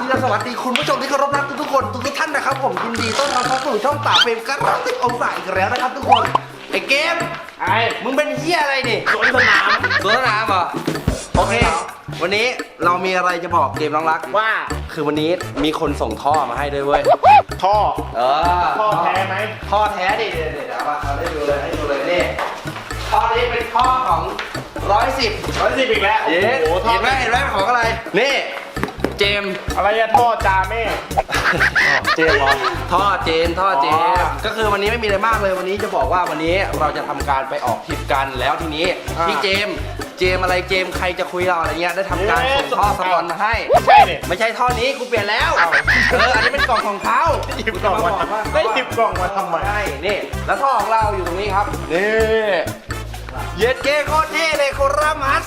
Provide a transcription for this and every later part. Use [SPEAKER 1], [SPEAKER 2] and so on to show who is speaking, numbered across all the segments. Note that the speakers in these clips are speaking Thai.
[SPEAKER 1] ที่จะสวัสดีคุณผู้ชมที่เคารพรักทุกๆคนทุกๆท่านนะครับผมยินดีต้อนรับเข้าสู่ช่องป่าเฟรมกันติดองศาอีกแล้วนะครับทุกคนไอ้เกม
[SPEAKER 2] ไอ้
[SPEAKER 1] มึงเป็นเฮียอะไรนี่
[SPEAKER 2] สวนสนาม
[SPEAKER 1] สวนสนามเหรอโอเค วันนี้เรามีอะไรจะบอกเกมน้องรัก
[SPEAKER 2] ว่า
[SPEAKER 1] คือวันนี้มีคนส่งท่อมาให้ด้วยเว้ย
[SPEAKER 2] ท่อ
[SPEAKER 1] เออ
[SPEAKER 2] ท่อแท้ไหม
[SPEAKER 1] ท่อแท้ดิเดี๋ยวเดี๋ยวเดี๋ยวเอามาเอาให้ดูเลยให้ดูเลยนี่ท่อนี้เป็นท่อของร้อยสิบ
[SPEAKER 2] ร้อยสิบอีกแล้ว
[SPEAKER 1] เห็น
[SPEAKER 2] โอ้โหท่อ
[SPEAKER 1] เห็นไหมเห็นไหมของอะไรนี่ เจมส์
[SPEAKER 2] อะไรอะท่อจาแม่ เจมส์เหรอ
[SPEAKER 1] ท่อเจนท่อเจน
[SPEAKER 2] อ๋อ
[SPEAKER 1] ก็คือวันนี้ไม่มีอะไรมากเลยวันนี้จะบอกว่าวันนี้เราจะทำการไปออกทริปกันแล้วทีนี้
[SPEAKER 2] อ่า
[SPEAKER 1] พี่เจมส์เจมส์อะไรเจมส์ใครจะคุยเราอะไรเงี้ยได้ทำการ
[SPEAKER 2] เอ๊ะ
[SPEAKER 1] ส่งท่อสปอนมาให้
[SPEAKER 2] ไม่ใช่เนี่ย
[SPEAKER 1] ไม่ใช่ท่อนี้กูเปลี่ยนแล้ว
[SPEAKER 2] อ้าว
[SPEAKER 1] เอออันนี้เป็นกล่องของเขา
[SPEAKER 2] หยิบกล่องมาไม่หยิบกล่องมาทำไม
[SPEAKER 1] ใช่นี่แล้วท่อของเราอยู่ตรงนี้ครับนี่เย็ดเก้โคตรเท่เลยโครามัส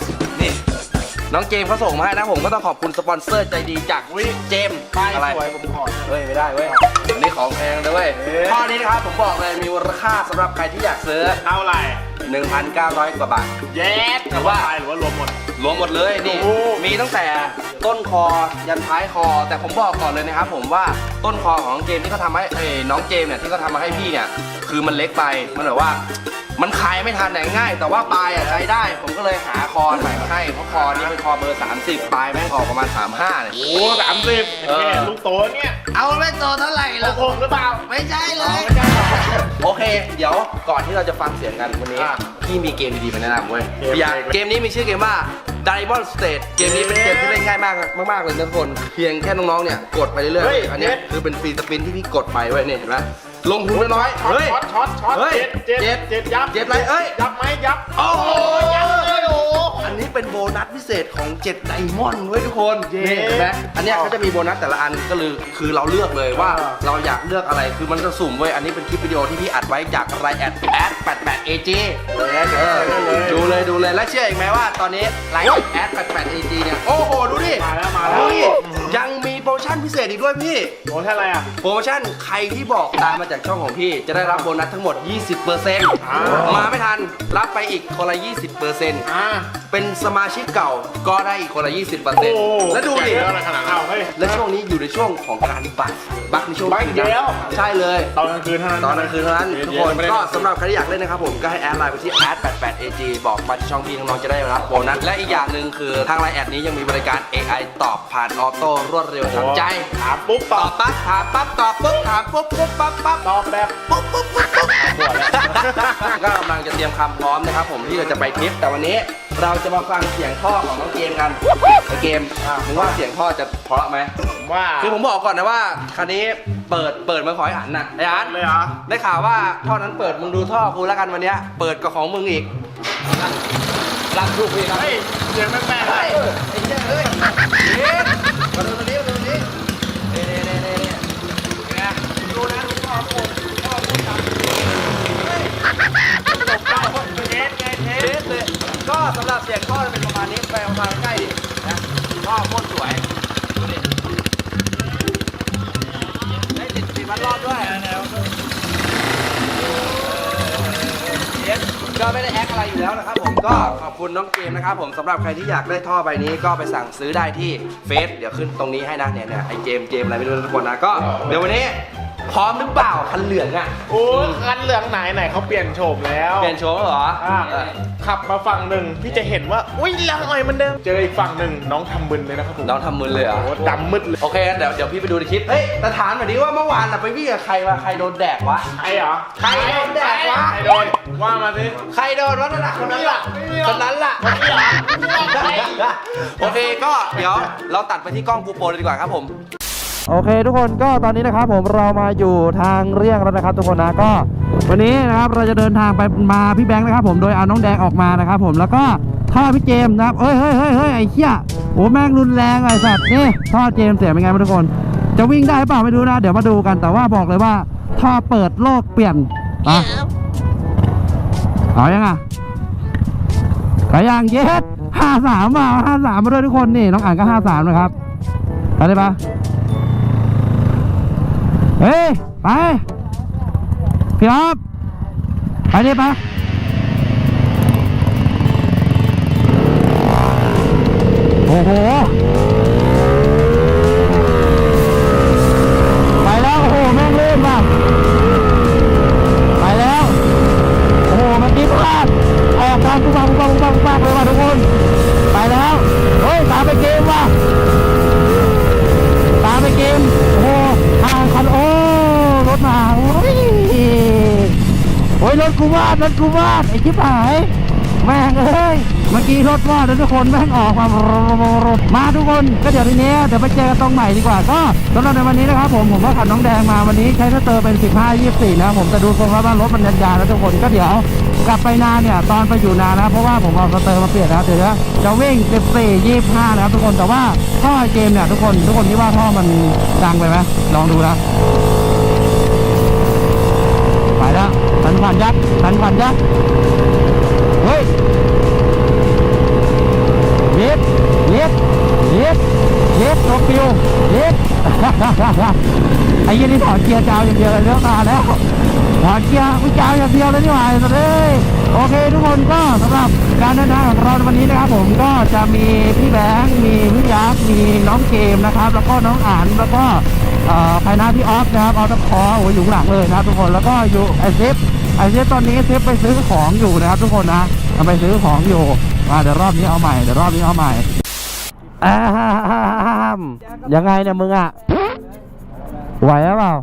[SPEAKER 1] นี่น้องเจมส์เขาส่งมาให้นะผมก็ต้องขอบคุณสปอนเซอร์ใจดีจากวิเจมส์
[SPEAKER 2] ป้าย
[SPEAKER 1] อะไร
[SPEAKER 2] สวยผมขอ
[SPEAKER 1] เฮ้ยไม่ได้เว้ยอันนี้ของแพงเลยเว้ย
[SPEAKER 2] เอ๊ะ
[SPEAKER 1] ท่อนี้นะครับผมบอกเลยมีมูลค่าสำหรับใครที่อยากซื้อ
[SPEAKER 2] เท่าไหร่
[SPEAKER 1] 1,900 กว่าบาท
[SPEAKER 2] แย้แต่ว่าหรือว่ารวมหมด
[SPEAKER 1] รวมหมดเลยนี่
[SPEAKER 2] โอ้
[SPEAKER 1] มีตั้งแต่ต้นคอยันท้ายคอ แต่ผมบอกก่อนเลยนะครับผมว่าต้นคอของน้องเจมส์ที่เขาทำให้เอ้ยน้องเจมส์เนี่ยที่เขาทำมาให้พี่เนี่ย คือมันเล็กไปมันแบบว่า มันคลายไม่ทันไหนง่าย แต่ว่าปลายอะใช้ได้ ผมก็เลยหาคอใหม่มาให้เพราะคอนี้เป็นคอเบอร์ 30 ปลายแม่งออกประมาณ 35เนี่ย
[SPEAKER 2] โอ้สามสิบ
[SPEAKER 1] เออ
[SPEAKER 2] แค่ลูกโตเนี่ย
[SPEAKER 1] เอาไม่โตเท่าไหร่
[SPEAKER 2] หกหกหรือเปล่า
[SPEAKER 1] ไม่ใช่เล
[SPEAKER 2] อ๋อยไม่ใช่หรอ
[SPEAKER 1] โอเค เดี๋ยวก่อนที่เราจะฟังเสียงกันวันนี้
[SPEAKER 2] อะ
[SPEAKER 1] พี่มีเกมดีๆมาแนะนำเว้ย
[SPEAKER 2] เกมอะไร
[SPEAKER 1] อยากเกมนี้มีชื่อเกมว่า Diamond State เกมนี้เป็นเกมที่เล่นง่ายมากมากๆเลยนะทุกคน เพียงแค่น้องๆเนี่ยกดไปเรื่อย
[SPEAKER 2] เฮ้ย
[SPEAKER 1] ๆ อันเนี้ย
[SPEAKER 2] เจ็ด
[SPEAKER 1] คือเป็นฟรีสปินที่พี่กดไปเว้ยเนี่ยเห็นไหม ลงทุนน้อยๆ
[SPEAKER 2] ช็อต
[SPEAKER 1] เฮ้ย
[SPEAKER 2] ช็อตช็อตช็อต
[SPEAKER 1] เฮ้ย
[SPEAKER 2] เจ็ดเจ็ด
[SPEAKER 1] เจ็ด
[SPEAKER 2] เจ็ดยับ
[SPEAKER 1] เจ็ดอะไรเอ้ย
[SPEAKER 2] ยับไหมยับ
[SPEAKER 1] โอ้โห
[SPEAKER 2] ยับเลยโอ้โห
[SPEAKER 1] อันนี้เป็นโบนัสพิเศษของ7ไดมอนด์เว้ยทุกคน
[SPEAKER 2] เย้
[SPEAKER 1] นี่เห็นไหมอันเนี้ยเขาจะมีโบนัสแต่ละอันก็คือคือเราเลือกเลยว่า
[SPEAKER 2] อ่า
[SPEAKER 1] เราอยากเลือกอะไรคือมันจะสุ่มเว้ยอันนี้เป็นคลิปวิดีโอที่พี่อัดไว้จากไรแอดแอด88 AG เออดูเลยดูเลยแล้วเชื่ออีกไหมว่าตอนนี้ไรแอด88 AG เนี่ยโอ้โหดูดิ
[SPEAKER 2] มาแล้วมาแล้ว
[SPEAKER 1] ดูดิยังมี โปรโมชั่นพิเศษอีกด้วยพี่
[SPEAKER 2] โอ้เท่าไหร่อะ
[SPEAKER 1] โปรโมชั่นใครที่บอกตามมาจากช่องของพี่ จะได้รับโบนัสทั้งหมด 20%
[SPEAKER 2] อ่า
[SPEAKER 1] มาไม่ทัน รับไปอีกคนละ 20%
[SPEAKER 2] อ่า
[SPEAKER 1] เป็นสมาชิกเก่าก็ได้อีกคนละ 20%
[SPEAKER 2] โอ้
[SPEAKER 1] แล้วดูดิ
[SPEAKER 2] เยอะอะไรขนาดนั้นเอาเฮ้ย
[SPEAKER 1] และช่วงนี้อยู่ในช่วงของการบักบักในช่วง
[SPEAKER 2] บัคอีกแล้ว
[SPEAKER 1] ใช่เลย
[SPEAKER 2] ตอนกลางคืนเท่านั้น
[SPEAKER 1] ตอนกลางคืนเท่านั้น
[SPEAKER 2] เย็ๆ
[SPEAKER 1] ทุกคน
[SPEAKER 2] ไม่ได้
[SPEAKER 1] ก็สำหรับใครที่อยากเล่นนะครับผมก็ให้แอดไลน์ไปที่ @88ag บอกมาที่ช่องพี่น้องๆจะได้รับโบนัสและอีกอย่างหนึ่งคือทางไลน์แอดนี้ยังมีบริการ AI ตอบผ่านออโต้รวดเร็วทันใจ
[SPEAKER 2] ถามปุ๊บต
[SPEAKER 1] ต
[SPEAKER 2] อ
[SPEAKER 1] อ
[SPEAKER 2] บบ
[SPEAKER 1] ปั๊บถามปั๊บตอบปุ๊บถามปุ๊บปุ๊บปั๊บปั๊บ
[SPEAKER 2] ตอบแบบ
[SPEAKER 1] ปุ๊บปุ๊บปุ๊บปุ๊บ
[SPEAKER 2] ปวดแล้ว
[SPEAKER 1] ก็กำลังจะเตรียมคำพร้อมนะครับ ผมที่เราจะไปทริปแต่วันนี้เราจะมาฟังเสียงท่อของน้องเกมกันไอเกมมึงว่าเสียงท่อจะเพราะไหม
[SPEAKER 2] ผมว่า
[SPEAKER 1] คือผมบอกก่อนนะว่าคันนี้เปิดเปิดมาขอให้อันน่ะไอ้อัน
[SPEAKER 2] เลยเหรอ
[SPEAKER 1] ได้ข่าวว่าท่อนั้นเปิดมึงดูท่อกูแล้วกันวันเนี้ยเปิดกับของมึงอีกรักลูกพี่ครับ
[SPEAKER 2] เฮ้ยเสียงแปลกๆ
[SPEAKER 1] ไอ้
[SPEAKER 2] เลย
[SPEAKER 1] ไอ้เจ้าเอ้ยเย็นมาดูตัวนี้มาดูตัวนี้เน่เน่เน่เน่เน่เป็นไงดูนะดูท่อกูท่อกูตัดเฮ้ย
[SPEAKER 2] ตกใจหมดเทสไงเท
[SPEAKER 1] เท
[SPEAKER 2] ส
[SPEAKER 1] สเลยก็ สำหรับเสียงท่อจะเป็นประมาณนี้ไปประมาณใกล้ดินะท่อโคตรสวยดูดิได้ติดสี่พันรอบด้วยเย็นก็ไม่ได้แอคอะไรอยู่แล้วนะครับผมก็ขอบคุณน้องเกมนะครับผมสำหรับใครที่อยากได้ท่อใบนี้ก็ไปสั่งซื้อได้ที่เฟซเดี๋ยวขึ้นตรงนี้ให้นะเนี่ยเนี่ยไอเจมเจมอะไรไม่รู้ทุกคนนะก็เดี๋ยววันนี้ พร้อมหรือเปล่าคันเหลืองอะ
[SPEAKER 2] โอ้ยคันเหลืองไหนไหนเขาเปลี่ยนโฉมแล้ว
[SPEAKER 1] เปลี่ยนโชว์เหรอ
[SPEAKER 2] อ่า
[SPEAKER 1] เออ
[SPEAKER 2] ขับมาฝั่งหนึ่งพี่จะเห็นว่าอุ้ยลังอ่อยเหมันเดิมเจออีกฝั่งหนึ่งน้องทำมึนเลยนะครับผม
[SPEAKER 1] น้องทำมือเลยเหรอ
[SPEAKER 2] โอ้ดำมืดเลย
[SPEAKER 1] โอเคงั้นเดี๋ยวเดี๋ยวพี่ไปดูในคลิปเฮ้ยแต่ถามหน่อยดิว่าเมื่อวานน่ะไปวิ่งกับใครมาใครโดนแดกวะ
[SPEAKER 2] ใครเหรอ
[SPEAKER 1] ใครโดนแดกวะ
[SPEAKER 2] ใครโดนว่ามาสิ
[SPEAKER 1] ใครโดนวะนั่นน่ะคนนั้นล่ะ
[SPEAKER 2] ไม่มีหรอก
[SPEAKER 1] คนนั้นล่ะ
[SPEAKER 2] ไม่มีหรอกไม่มีหรอก
[SPEAKER 1] โอเคก็เดี๋ยวเราตัดไปที่กล้องกูโปรเลยดีกว่าครับผม
[SPEAKER 3] โอเค ทุกคนก็ตอนนี้นะครับ ผมเรามาอยู่ทางเรียงแล้วนะครับ ทุกคนนะก็ วันนี้นะครับเราจะเดินทางไปมาพี่แบงค์นะครับ ผมโดยเอาน้องแดงออกมานะครับ ผมแล้วก็ท่อพี่เจมส์นะครับเอ้ยเฮ้ยเฮ้ยเฮ้ยไอ้เหี้ยโอ้แม่งรุนแรงไอ้สัตว์นี่ท่อเจมส์เสียเป็นไงบ้างทุกคน จะวิ่งได้เปล่าไม่รู้นะ เดี๋ยวมาดูกันแต่ว่าบอกเลยว่าท่อเปิดโลกเปลี่ยนอะเอายังอะไปยังเย็ดห้าสามมาห้าสามมาด้วยทุกคนนี่น้องอ่านก็ห้าสามนะครับไปเลยปะ เฮ้ย ไป พี่อ๊อฟไปดิปะโอ้โห รถกูวาดรถกูวาดไอ้ชิบหายแม่งเอ้ยเมื่อกี้รถวาดแล้วทุกคนแม่งออกมามาทุกคนก็เดี๋ยวทีนี้เดี๋ยวไปเจอกันตรงใหม่ดีกว่าก็สำหรับในวันนี้นะครับผมผมก็ขับน้องแดงมาวันนี้ใช้เตอร์เป็น 15 24 นะครับผมแต่ดูทรงแล้วว่ารถมันยันยาแล้วทุกคนก็เดี๋ยวกลับไปนาเนี่ยตอนไปอยู่นานะเพราะว่าผมเอาสเตอร์มาเปลี่ยนแล้วเดี๋ยวจะวิ่ง 14 25 นะครับทุกคนแต่ว่าท่อเกมเนี่ยทุกคนทุกคนคิดว่าท่อมันดังไปไหมลองดูนะ สันขวัญยักษ์สันขวัญยักษ์เฮ้ยเย็ดเย็ดเย็ดเย็ดโตปิวเย็ดไอ้ยี่นี่ถอดเกียร์จาวอย่างเดียวเลยเรื่องมาแล้วถอดเกียร์ไม่จาวอย่างเดียวเลยนี่หว่าสเลยโอเคทุกคนก็สำหรับการเดินทางของเราในวันนี้นะครับ ผมก็จะมีพี่แบงค์มีพี่ยักษ์มีน้องเกมนะครับ แล้วก็น้องอันแล้วก็ภายหน้าพี่ออฟนะครับออฟตะคอโอ้ยอยู่หลังเลยนะครับทุกคนแล้วก็อยู่ไอเซฟ อเซฟตอนนี้เซฟไปซื้อของอยู่นะครับ ทุกคนนะเอาไปซื้อของอยู่มาเดี๋ยวรอบนี้เอาใหม่เดี๋ยวรอบนี้เอาใหม่อ้ามยังไงเนี่ยมึงอะไหวหรือเปล่า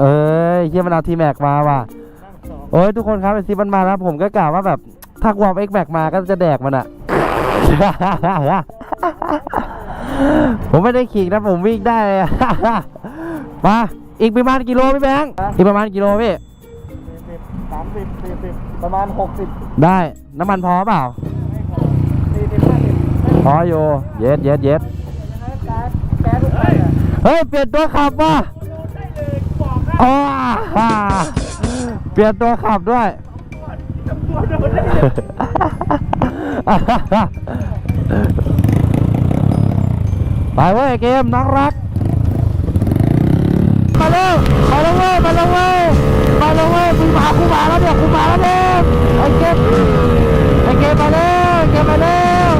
[SPEAKER 3] เอ้ยเฮียมันเอาทีแม็กมาว่ะโอ้ยทุกคนครับไอซีมันมาแล้วผมก็กล่าวว่าแบบถ้ากวามเอ็กแม็กมาก็จะแดกมันอะผมไม่ได้ขี่นะผมวิ่งได้มาอีกประมาณกิโลพี่แบงค์อีกประมาณกิโลพี่
[SPEAKER 2] สามสิบสี่สิบประมาณหกสิบ
[SPEAKER 3] ได้น้ำมันพอเปล่า
[SPEAKER 2] สี่สิบห้าสิบ
[SPEAKER 3] พออยู่เย็ดเย็ดเย็ด
[SPEAKER 2] แก๊สทุกคน
[SPEAKER 3] เฮ้ย เปลี่ยนตัวขับว่ะอ๋ออ่าเปลี่ยนตัวขับด้วยไปเว้ยเกมน้องรัก มาเร็วมาเร็วเว้ยมาเร็วเว้ย มาเร็วเว้ยมึงมากูมาแล้วเนี่ยกูมาแล้วเนี่ยไอ้เกมไอ้เกมมาเร็วเกมมาเร็ว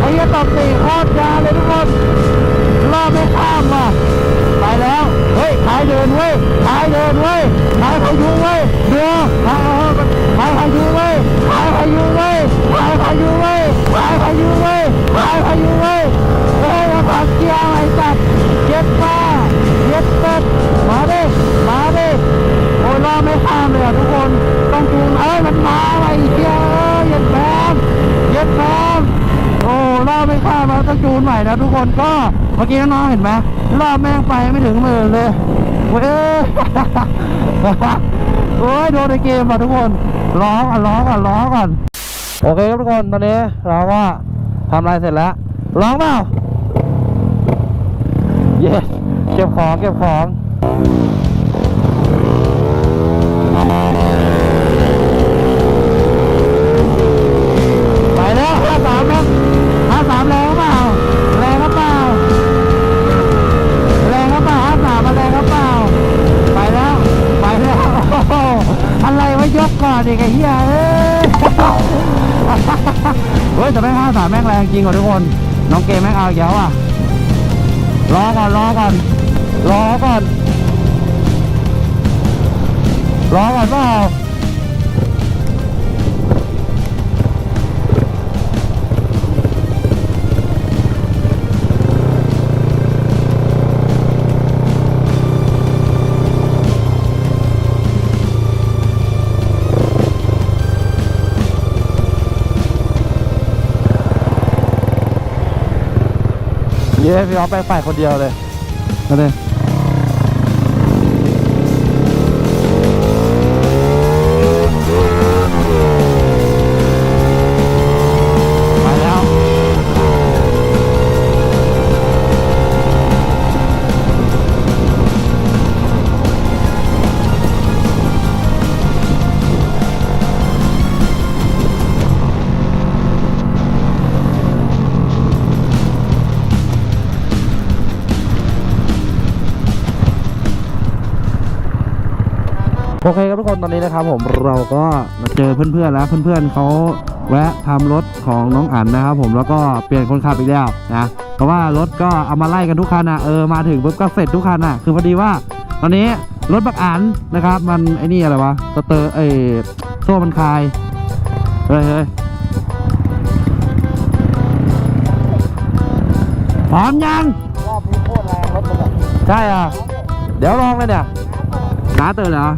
[SPEAKER 3] ไอ้เหี้ยตบสี่โคตรยาเลยทุกคนรอบไม่ข้ามว่ะไปแล้ว เฮ้ยขายเดินเว้ยขายเดินเว้ยขายพายุเว้ยเดี๋ยวขายขายพายุเว้ยขายพายุเว้ยขายพายุเว้ยขายพายุเว้ยขายพายุเว้ยเฮ้ยมาปากเกียร์ไอ้สัตว์เจ็ดป้าเจ็ดเป็ดมาดิมาดิ โอ้ยรอบไม่ข้ามเลยอะทุกคน ต้องจูงเอ้ยมันมาว่ะไอ้เชียเยเย็ดแฟมเย็ดแฟมโอ้รอบไม่ข้ามมาต้องจูนใหม่นะทุกคนก็เมื่อกี้น้องเห็นไหมรอบแม่งไปไม่ถึงมื่นเลยเว้ยโอ้ยโดนในเกมอะทุกคนล้อก่อนล้อก่อนล้อก่อนโอเคครับทุกคนตอนนี้เราก็ทำอะไรเสร็จแล้วร้องเปล่าเย้เก็บของเก็บของ จริงก่อนทุกคน น้องเกมแม่งเอาอีกแล้วอะรอก่อนรอก่อนรอก่อนรอก่อนเปล่า เย้พี่ออฟไปฝ่ายคนเดียวเลยมาเลย โอเคครับทุกคนตอนนี้นะครับผมเราก็มาเจอเพื่อนๆแล้วเพื่อนๆเขาแวะทำรถของน้องอั๋นนะครับผมแล้วก็เปลี่ยนคนขับอีกแล้วนะเพราะว่ารถก็เอามาไล่กันทุกคันอะเออมาถึงปุ๊บก็เสร็จทุกคันอะคือพอดีว่า ตอนนี้รถบักอันนะครับ มันไอ้นี่อะไรวะสเตอร์เอยโซ่มันคลายเฮ้ยเฮ้ยพร้อมยัง
[SPEAKER 2] รอบนี้โคตรแรงรถมันแบบ
[SPEAKER 3] ใช่อะเดี๋ยวลองเลยเนี่ยน้าตื่นเหรอ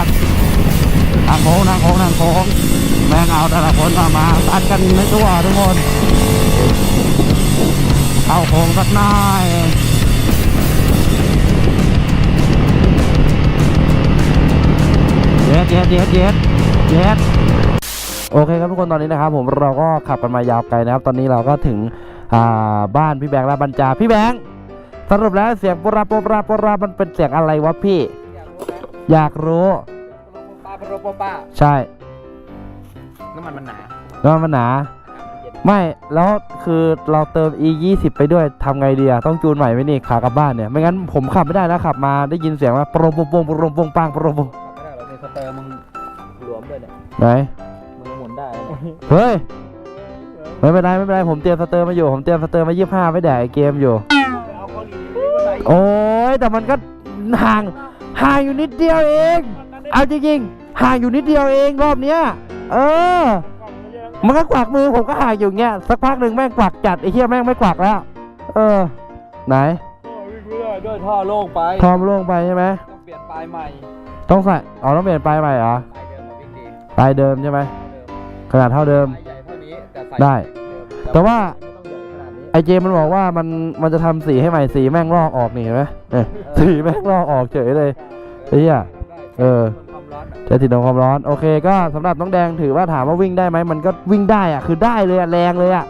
[SPEAKER 3] ำจะหลุดทางโค้งทางโค้งทางโค้งแม่งเอาแต่ละคนมามาตัดกันไม่ทั่วทุกคนเข้าโค้งสักหน่อยเย็ดเย็ดเย็ดเย็ดเย็ดโอเคครับทุกคนตอนนี้นะครับ ผมเราก็ขับกันมายาวไกลนะครับ ตอนนี้เราก็ถึงบ้านพี่แบงค์และบรรจาพี่แบงค์สรุปแล้วเสียงปราปราปรามันเป็นเสียงอะไรวะพี่ อยากรู้
[SPEAKER 4] ป้าปรปป้า
[SPEAKER 3] ใช่
[SPEAKER 4] น้ำมันมันหนา
[SPEAKER 3] แล้วมันหนา ไม่แล้วคือเราเติม e 2 0ไปด้วยทำไงดีอะต้องจูนใหม่ไหมนี่ขากลับบ้านเนี่ย ไม่งั้นผมขับไม่ได้นะขับมาได้ยินเสียงว่าโปรโปงโปงโปรโปงปังโปรโปง
[SPEAKER 4] ขับไม่ได้เราในสเตอร์มึงหลวมด้วยเนี่ย
[SPEAKER 3] ไหน
[SPEAKER 4] มึงหมุนได้
[SPEAKER 3] เฮ้ยไม่เป็นไรไม่เป็นไรผมเตรียมสเตอร์มาอยู่ผมเตรียมสเตอร์มายี่ห้าไว้แดกไอ้เกมอยู่
[SPEAKER 4] เอาเกาหลีมาใส่
[SPEAKER 3] โอ้ยแต่มันก็ ห่างห่างอยู่นิดเดียวเอง เอาจริงๆห่างอยู่นิดเดียวเองรอบเนี้ย เออ มันก็กวักมือผมก็ห่างอยู่เงี้ยสักพักหนึ่งแม่งกวักจัดไอ้เหี้ยแม่งไม่กวักแล้ว เออ ไหน
[SPEAKER 4] วิ่งไม่ได้ด้วยท่อโล่งไป
[SPEAKER 3] ทอมล่วงไปใช่ไหม
[SPEAKER 4] ต้องเปลี่ยนปลายใหม่
[SPEAKER 3] ต้องใส่อ๋อต้องเปลี่ยนปลายใหม่เหรอ
[SPEAKER 4] ปลายเดิมมาวิ่งดี
[SPEAKER 3] ปลายเดิมใช่ไหมขนาดเท่าเดิม
[SPEAKER 4] ปลายใหญ่เท่านี้แต่ใส่
[SPEAKER 3] ได้ แต่ว่า
[SPEAKER 4] ไม่ต้องใหญ่ขนาดนี้
[SPEAKER 3] ไอเจมมันบอกว่ามันมันจะทำสีให้ใหม่สีแม่งลอกออกนี่เห็นไหมเออสีแม่งลอกออกเฉยเลยไอ้เหี้ย เออ
[SPEAKER 4] ความร้อนอะ
[SPEAKER 3] จะติดโดนความร้อน โอเคก็สำหรับน้องแดงถือว่าถามว่าวิ่งได้ไหมมันก็วิ่งได้อะคือได้เลยอะแรงเลยอะ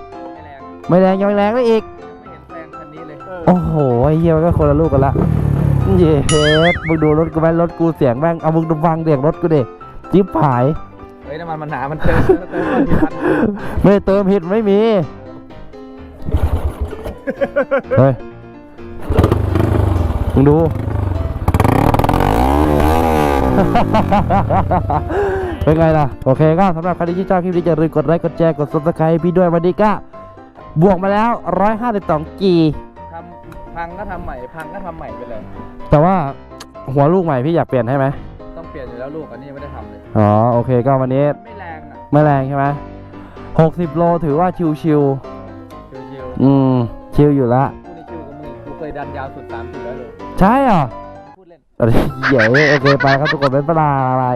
[SPEAKER 4] ไม่แรง
[SPEAKER 3] ไม่แรงยังไม่แรงได้อีก
[SPEAKER 4] ไม่เห็นแรงคันนี้เลย
[SPEAKER 3] โอ้โหไอ้เหี้ยมันก็คนละลูกกันละเย้มึงดูรถกูไหมรถกูเสียงแม่งเอามึงดูฟังเสียงรถกูดิจิ๊บหาย
[SPEAKER 4] เฮ้ยน้ำมันมันหนา มันเติมเติมมันทีพัน
[SPEAKER 3] ไม่ได้เติมผิดไม่มี เฮ้ยมึงดู เป็นไงล่ะ โอเคก็สำหรับใครที่ชอบคลิปนี้อย่าลืมกดไลค์กดแชร์กด subscribe ให้พี่ด้วยวันนี้ก็บวกมาแล้ว 152 G
[SPEAKER 4] ทำพังก็ทำใหม่ พังก็ทำใหม่ไปเลย
[SPEAKER 3] แต่ว่าหัวลูกใหม่พี่อยากเปลี่ยนให้ไหม
[SPEAKER 4] ต้องเปลี่ยนอยู่แล้วลูกอันนี้ยังไม่ได้ทำเลย
[SPEAKER 3] อ๋อ โอเคก็วันนี้
[SPEAKER 4] ไม่แรงอะ
[SPEAKER 3] ไม่แรงใช่ไหม60 โลถือว่าชิว
[SPEAKER 4] ชิว
[SPEAKER 3] ๆ อืม ชิวอยู่ละ
[SPEAKER 4] ๆพูดในชิวกับมึงกูเคยดันยาวสุด3 4 0 0โล
[SPEAKER 3] ใช่เหรอ
[SPEAKER 4] พูดเล่น
[SPEAKER 3] เหี้ยโอเคไปครับทุกคนเป็นปลาอะไร